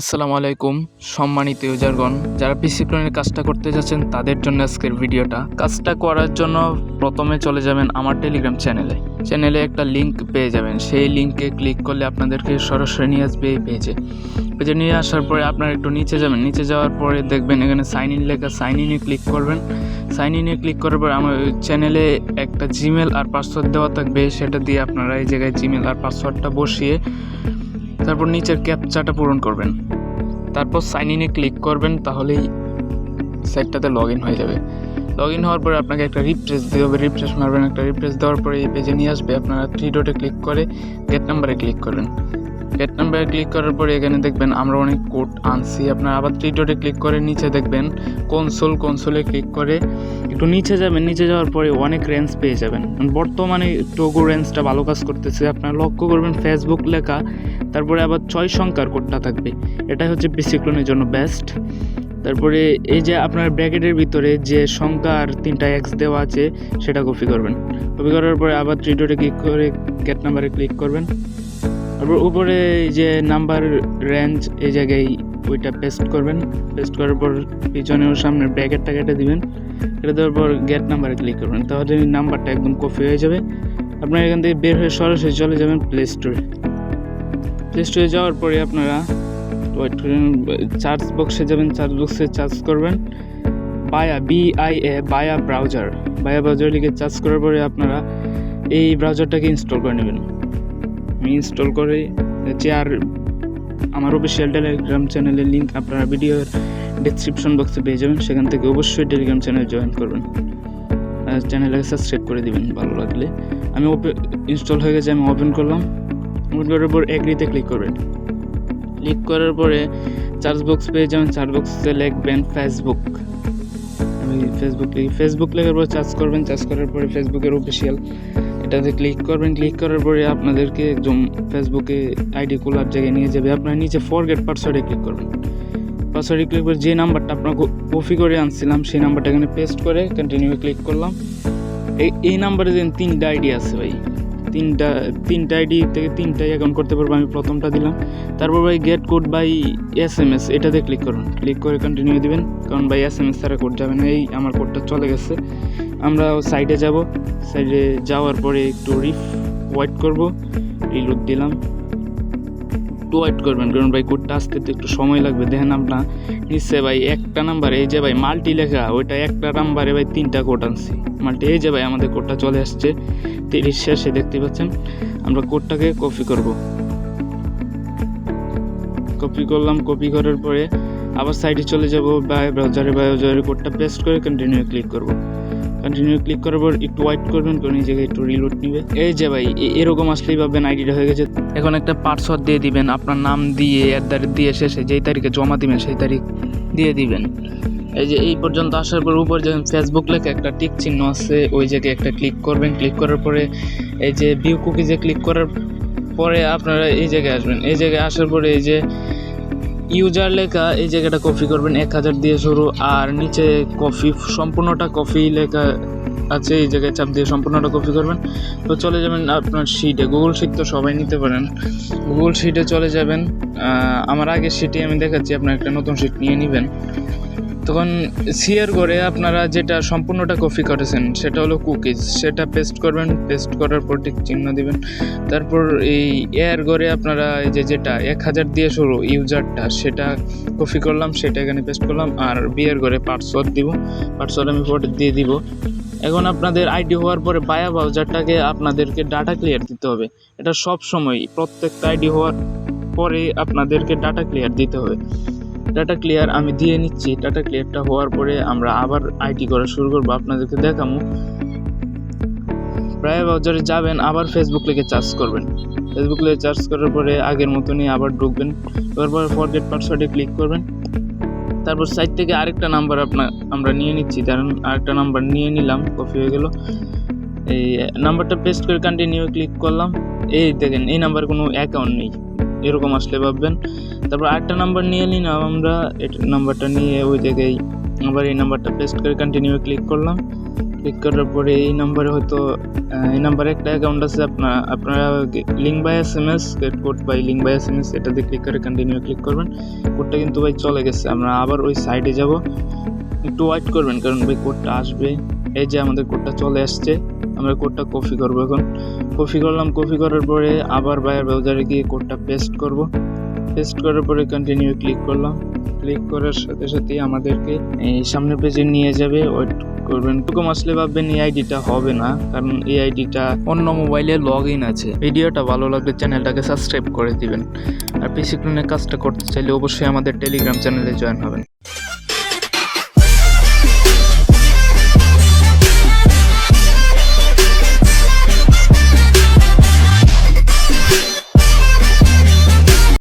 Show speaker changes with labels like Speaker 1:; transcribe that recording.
Speaker 1: আসসালামু আলাইকুম, সম্মানিত ইউজারগণ, যারা পিসি কাজটা করতে যাচ্ছেন, তাদের জন্য আজকের ভিডিওটা। কাজটা করার জন্য প্রথমে চলে যাবেন আমার টেলিগ্রাম চ্যানেলে। চ্যানেলে একটা লিংক পেয়ে যাবেন। সেই লিঙ্কে ক্লিক করলে আপনাদেরকে সরাসরি নিয়ে আসবে এই পেজে পেজে নিয়ে আসার পরে আপনারা একটু নিচে যাবেন। নিচে যাওয়ার পরে দেখবেন এখানে সাইন ইন লেখা। সাইন ইনে ক্লিক করবেন। সাইন ইনে ক্লিক করার পর আমার চ্যানেলে একটা জিমেল আর পাসওয়ার্ড দেওয়া থাকবে। সেটা দিয়ে আপনারা এই জায়গায় জিমেল আর পাসওয়ার্ডটা বসিয়ে তারপর নিচের ক্যাপচাটা পূরণ করবেন। তারপর সাইন ইনে ক্লিক করবেন, তাহলেই সাইটটাতে লগ ইন হয়ে যাবে। লগ ইন হওয়ার পরে আপনাকে একটা রিফ্রেশ দিতে হবে। রিফ্রেশ মারবেন, একটা রিফ্রেশ দেওয়ার পরে এই পেজে নিয়ে আসবে। আপনারা থ্রি ডটে ক্লিক করে গেট নাম্বারে ক্লিক করবেন। গেট নাম্বারে ক্লিক করার পরে এখানে দেখবেন আমরা অনেক কোড আনছি। আপনারা আবার থ্রি ডটে ক্লিক করে নিচে দেখবেন কনসোল কনসোলে ক্লিক করে একটু নিচে যাবেন। নিচে যাওয়ার পরে অনেক রেঞ্জ পেয়ে যাবেন। বর্তমানে টোগো রেঞ্জটা ভালো কাজ করতেছে। আপনারা লক্ষ্য করবেন ফেসবুক লেখা, তারপরে আবার ছয় সংখ্যার কোডটা থাকবে। এটাই হচ্ছে বেসিক্লোনের জন্য বেস্ট তারপরে এই যে আপনার ব্র্যাকেটের ভিতরে যে সংখ্যা আর তিনটা এক্স দেওয়া আছে, সেটা কপি করবেন। কপি করার পরে আবার থ্রি ডটে ক্লিক করে গেট নাম্বারে ক্লিক করবেন। তারপর উপরে যে নাম্বার রেঞ্জ এই জায়গায় ওইটা পেস্ট করবেন। পেস্ট করার পর পিছনে ওর সামনে ব্র্যাকেটটা কেটে দিবেন। কেটে দেওয়ার পর গেট নাম্বারে ক্লিক করবেন। তাহলে নাম্বারটা একদম কপি হয়ে যাবে। আপনারা এখান থেকে বের হয়ে সরাসরি চলে যাবেন প্লে স্টোরে প্লে স্টোরে যাওয়ার পরে আপনারা চার্জ বক্সে যাবেন চার্জ বক্সে চার্জ করবেন। বায়া বিআই এ বায়া ব্রাউজার বায়া ব্রাউজার লিখে চার্জ করার পরে আপনারা এই ব্রাউজারটাকে ইনস্টল করে নেবেন। আমি ইনস্টল করে চেয়ার আমার অফিসিয়াল টেলিগ্রাম চ্যানেলের লিঙ্ক আপনারা ভিডিওর ডিসক্রিপশন বক্সে পেয়ে যাবেন। সেখান থেকে অবশ্যই টেলিগ্রাম চ্যানেল জয়েন করবেন। আর চ্যানেলটাকে সাবস্ক্রাইব করে দিবেন ভালো লাগলে। আমি ইনস্টল হয়ে গেছে, আমি ওপেন করলাম। ওপেন করার পর এগ্রিতে ক্লিক করবেন। ক্লিক করার পরে চার্জ বক্স পেয়ে যাবেন। চার্জ বক্সে লিখবেন ফেসবুক আমি ফেসবুক লিখি ফেসবুক লেখার পর চার্জ করবেন চার্জ করার পরে ফেসবুকের অফিসিয়াল এটাতে ক্লিক করবেন ক্লিক করার পরে আপনাদেরকে একদম ফেসবুকে আইডি খোলার জায়গায় নিয়ে যাবে। আপনার নিচে ফরগেট পাসওয়ার্ডে ক্লিক করবেন। পাসওয়ার্ডে ক্লিক করে যে নাম্বারটা আপনার কপি করে আনছিলাম, সেই নাম্বারটা এখানে পেস্ট করে কন্টিনিউ ক্লিক করলাম। এই এই নাম্বারে যেন তিনটা আইডি আছে ভাই। তিনটা তিনটা আইডি থেকে তিনটাই অ্যাকাউন্ট করতে পারব, আমি প্রথমটা দিলাম। তারপর ভাই get code by S M S এটাতে ক্লিক করুন। ক্লিক করে কন্টিনিউ দিবেন, কারণ ভাই এস এম এস তারা কোড যাবে না, এই আমার কোডটা চলে গেছে। আমরা সাইডে যাব সাইডে যাওয়ার পরে একটু রিফ ওয়াইট করব রিলোড দিলাম। একটু ওয়াইট করবেন, কারণ ভাই কোডটা আসতে তো একটু সময় লাগবে। দেখেন আপনার নিশ্চয় ভাই একটা নাম্বারে এই যে ভাই মাল্টি লেখা ওইটা একটা নাম্বারে ভাই তিনটা কোড আনছি। মাল্টি এই যে ভাই আমাদের কোডটা চলে আসছে, তিরিশ শেষে, দেখতে পাচ্ছেন? আমরা কোডটাকে কপি করব। কপি করলাম কপি করার পরে আবার সাইডে চলে যাব বা ব্রাউজারে ব্রাউজারে কোডটা পেস্ট করে কন্টিনিউ ক্লিক করব। কন্টিনিউ ক্লিক করার পর একটু ওয়াইট করবেন এই জায়গায় একটু রিলোড নিবে। এই যে ভাই এরকম আসলেই পাবেন আইডিটা হয়ে গেছে। এখন একটা পাসওয়ার্ড দিয়ে দিবেন, আপনার নাম দিয়ে অ্যাট দ্য দিয়ে শেষে যেই তারিখে জমা দিবেন, সেই তারিখ দিয়ে দিবেন। এই যে এই পর্যন্ত আসার পর উপর যে ফেসবুক লেখা একটা টিক চিহ্ন আছে, ওই জায়গায় একটা ক্লিক করবেন। ক্লিক করার পরে এই যে ভিউ কুকিজে ক্লিক করার পরে আপনারা এই জায়গায় আসবেন। এই জায়গায় আসার পরে এই যে ইউজার লেখা, এই জায়গাটা কপি করবেন, এক হাজার দিয়ে শুরু। আর নিচে কফি সম্পূর্ণটা কফি লেখা আছে, এই জায়গায় চাপ দিয়ে সম্পূর্ণটা কপি করবেন। তো চলে যাবেন আপনার শিটে গুগল শিট তো সবাই নিতে পারেন। গুগল শিটে চলে যাবেন। আমার আগের শিটে আমি দেখাচ্ছি আপনার একটা নতুন শিট নিয়ে নেবেন। তখন শেয়ার করে আপনারা যেটা সম্পূর্ণটা কপি করেছেন, সেটা হলো কুকিজ সেটা পেস্ট করবেন পেস্ট করার পর ঠিক চিহ্ন দিবেন। তারপর এই এয়ার করে আপনারা এই যে যেটা, এক হাজার দিয়ে শুরু ইউজারটা সেটা কপি করলাম, সেটা এখানে পেস্ট করলাম, আর বিয়ার করে পাসওয়ার্ড দিব। পাসওয়ার্ড আমি পরে দিয়ে দিব। এখন আপনাদের আইডি হওয়ার পরে বায়া ব্রাউজারটাকে আপনাদেরকে ডাটা ক্লিয়ার দিতে হবে। এটা সব সময় প্রত্যেকটা আইডি হওয়ার পরে আপনাদেরকে ডাটা ক্লিয়ার দিতে হবে। ডাটা ক্লিয়ার আমি দিয়ে নিচ্ছি। ডাটা ক্লিয়ারটা হওয়ার পরে আমরা আবার আইটি করা শুরু করব, আপনাদেরকে দেখামো। প্রায় বাজারে যাবেন, আবার ফেসবুক লিখে চার্জ করবেন। ফেসবুক লিখে চার্জ করার পরে আগের মতনই আবার ঢুকবেন। তারপর ফরগেট পাসওয়ার্ডে ক্লিক করবেন। তারপর সাইট থেকে আরেকটা নাম্বার আপনার আমরা নিয়ে নিচ্ছি। কারণ আরেকটা নাম্বার নিয়ে নিলাম কপি হয়ে গেল। এই নাম্বারটা পেস্ট করে কন্টিনিউ ক্লিক করলাম। এই দেখেন, এই নাম্বার কোনো অ্যাকাউন্ট নেই। এরকম আসলে ভাববেন। তারপর আরেকটা নাম্বার নিয়ে নিলাম আমরা এটা নাম্বারটা নিয়ে ওই জায়গায় আবার এই নাম্বারটা পেস্ট করে কন্টিনিউ ক্লিক করলাম। ক্লিক করার পরে এই নাম্বারে হয়তো এই নাম্বারে একটা অ্যাকাউন্ট আছে আপনার আপনারা link by S M S code by link by S M S এটাতে ক্লিক করে কন্টিনিউ ক্লিক করবেন। কোডটা কিন্তু ভাই চলে গেছে, আমরা আবার ওই সাইডে যাব। একটু ওয়েট করবেন, কারণ ভাই কোডটা আসবে। এই যে আমাদের কোডটা চলে আসছে, আমরা কোডটা কপি করব এখন। কপি করলাম কপি করার পরে আবার বায়ার ব্রাউজারে গিয়ে কোডটা পেস্ট করব। পেস্ট করার পরে কন্টিনিউ ক্লিক করলাম। ক্লিক করার সাথে সাথে আমাদেরকে এই সামনের পেজে নিয়ে যাবে। ওয়েট করবেন। এরকম আসলে ভাববেন এই আইডিটা হবে না, কারণ এই আইডিটা অন্য মোবাইলে লগ ইন আছে। ভিডিওটা ভালো লাগলে চ্যানেলটাকে সাবস্ক্রাইব করে দিবেন। আর পিসিক্রিনের কাজটা করতে চাইলে অবশ্যই আমাদের টেলিগ্রাম চ্যানেলে জয়েন হবেন।